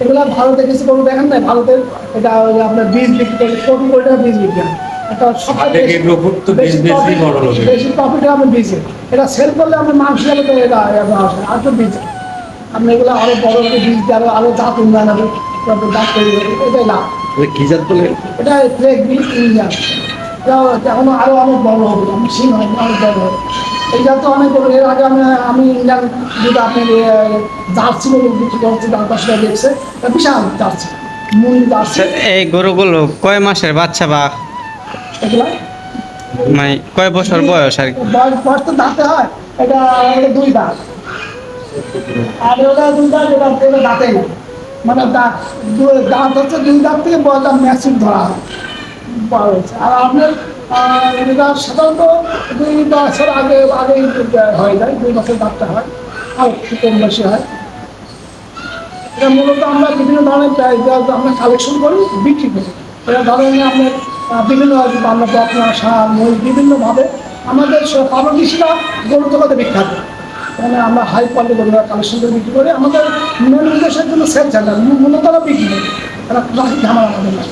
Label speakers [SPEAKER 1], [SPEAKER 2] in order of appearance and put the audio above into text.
[SPEAKER 1] এগুলো ভারতে কিছু গরু দেখেন না ভারতের এটা আপনার বীজ বিক্রি করে কোটি কোটি টাকা বীজ বিক্রি বেশি- প্রফিট হবে বীজে। এটা সেল করলে মাংস তো এটা আসে। আর তো বীজ আপনি এগুলো আরও বড় করে বীজ দিয়ে আরও আরও জাত উন্নয়ন হবে। তারপর দাঁত তৈরি হবে। এটাই লাভ।
[SPEAKER 2] এটা কি জাত বলে?
[SPEAKER 1] এটা ফ্লেক বীজ ইন্ডিয়ান। এখনও আরও অনেক বড় হবে। আমি সিং হয় অনেক বড় হবে। এইটা তো অনেক এর আগে আমি আমি ইন্ডিয়ান যেটা আপনি জার্সি বলে বিক্রি করছি তার পাশে দেখছে বিশাল জার্সি মূল জার্সি
[SPEAKER 3] এই গরুগুলো কয় মাসের বাচ্চা বা?
[SPEAKER 1] এগুলা?
[SPEAKER 3] মানে কয় বছর বয়স আর কি?
[SPEAKER 1] বয়স তো দাঁতে হয় এটা এটা দুই দাঁত। আর ওটা দুই দাঁত এটা এটা দাঁতেই না। মানে দাঁত দাঁত হচ্ছে দুই দাঁত থেকে বয়সটা ম্যাচিং ধরা হয়। আর আপনার? এটা সাধারণত দুই বছর আগে আগেই হয়ে যায় দুই বছর দাঁতটা হয় আর একটু কম বেশি হয়। এটা মূলত আমরা বিভিন্ন ধরনের আমরা কালেকশন করি বিক্রি করি। এটা ধরেন আপনার আহ, বিভিন্ন আমরা বকনা সার মই বিভিন্নভাবে আমাদের পাবলিশরা গরু তোলাতে বিখ্যাত মানে আমরা হাই কোয়ালিটি গরু কালেকশন করে বিক্রি করি। আমাদের মেন উদ্দেশ্যের জন্য সেল সেন্টার মূলত বিক্রি করি। তারা ট্রাফিক ঝামেলা আমাদের না